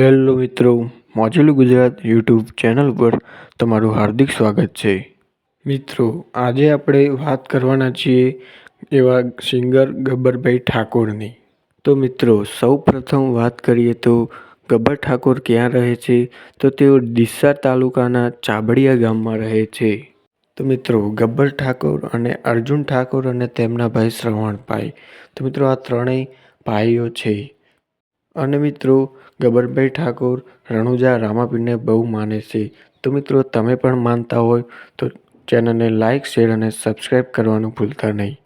Hello મિત્રો, મોજેલું Gujarat YouTube channel પર તમારું હાર્દિક સ્વાગત છે. મિત્રો, આજે આપણે વાત કરવાના છીએ એવા સિંગર ગબ્બરભાઈ ઠાકોરની. તો મિત્રો સૌ પ્રથમ વાત કરીએ તો ગબ્બર ઠાકોર ક્યાં રહે છે? તો તેઓ ડીસા તાલુકાના ચાબડિયા ગામમાં રહે છે. તો મિત્રો, ગબ્બર ઠાકોર અને અર્જુન ઠાકોર અને તેમના ભાઈ શ્રવણભાઈ તો મિત્રો, આ ત્રણેય ભાઈઓ છે. અને મિત્રો, ગબરભાઈ ઠાકોર, રણુજા રામાપીરને બહુ માને છે. તો મિત્રો, તમે પણ માનતા હોય તો ચેનલને લાઇક શેર અને સબસ્ક્રાઈબ કરવાનું ભૂલતા નહીં.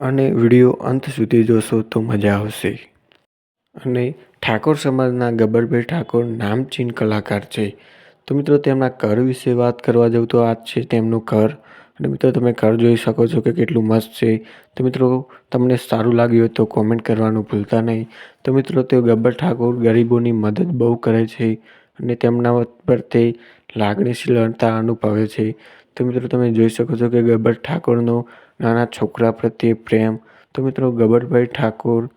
અને વીડિયો અંત સુધી જોશો તો મજા આવશે. અને ઠાકોર સમાજના ગબરભાઈ ઠાકોર નામચીન કલાકાર છે. તો મિત્રો, તેમના ઘર વિશે વાત કરવા જાઉં તો આ છે તેમનું ઘર. અને મિત્રો, તમે ઘર જોઈ શકો છો કે કેટલું મસ્ત છે. તો મિત્રો, તમને સારું લાગ્યું હોય તો કોમેન્ટ કરવાનું ભૂલતા નહીં. તો મિત્રો, તેઓ ગબ્બર ઠાકોર ગરીબોની મદદ બહુ કરે છે અને તેમના પર તે લાગણીશીલતા અનુભવે છે. તો મિત્રો, તમે જોઈ શકો છો કે ગબ્બર ઠાકોરનો નાના છોકરા પ્રત્યે પ્રેમ. તો મિત્રો, ગબ્બરભાઈ ઠાકોર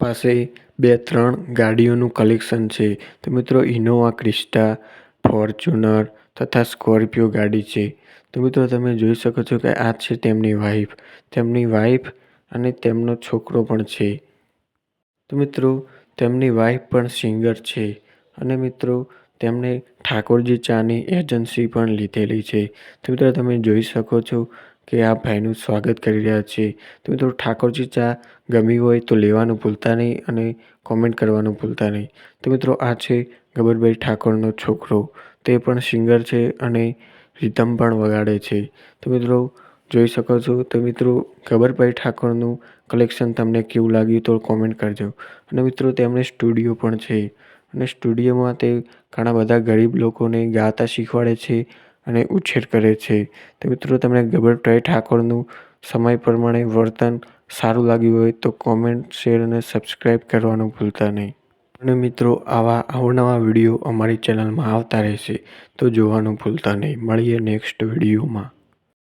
પાસે બે, ત્રણ ગાડીઓનું કલેક્શન છે. તો મિત્રો, ઇનોવા, ક્રિસ્ટા ફોર્ચ્યુનર તથા સ્કોર્પિયો ગાડી છે. તો મિત્રો, તમે જોઈ શકો છો કે આ છે તેમની વાઈફ. તેમની વાઈફ અને તેમનો છોકરો પણ છે. તો મિત્રો, તેમની વાઈફ પણ સિંગર છે અને મિત્રો, તેમણે ઠાકોરજી ચાની એજન્સી પણ લીધેલી છે. તો મિત્રો, તમે જોઈ શકો છો કે આ ભાઈનું સ્વાગત કરી રહ્યા છે. તો મિત્રો ઠાકોરજી ચા ગમી હોય તો લેવાનું ભૂલતા નહીં અને કોમેન્ટ કરવાનું ભૂલતા નહીં. તો મિત્રો આ છે ગબરભાઈ ઠાકોરનો છોકરો. તે પણ સિંગર છે અને રિધમ પણ વગાડે છે. તો મિત્રો જોઈ શકો છો તો મિત્રો ગબરભાઈ ઠાકોરનું કલેક્શન તમને કેવું લાગ્યું તો કોમેન્ટ કરજો. અને મિત્રો તેમણે સ્ટુડિયો પણ છે. અને સ્ટુડિયોમાં તે ઘણા બધા ગરીબ લોકોને ગાતા શીખવાડે છે. અને ઉછેર કરે છે. તો મિત્રો, તમને ગબ્બરભાઈ ઠાકોરનું સમય પ્રમાણે વર્તન સારું લાગ્યું હોય તો કોમેન્ટ શેર અને સબસ્ક્રાઈબ કરવાનું ભૂલતા નહીં. અને મિત્રો, આવા અવનવા વીડિયો અમારી ચેનલમાં આવતા રહેશે તો જોવાનું ભૂલતા નહીં. મળીએ નેક્સ્ટ વિડીયોમાં.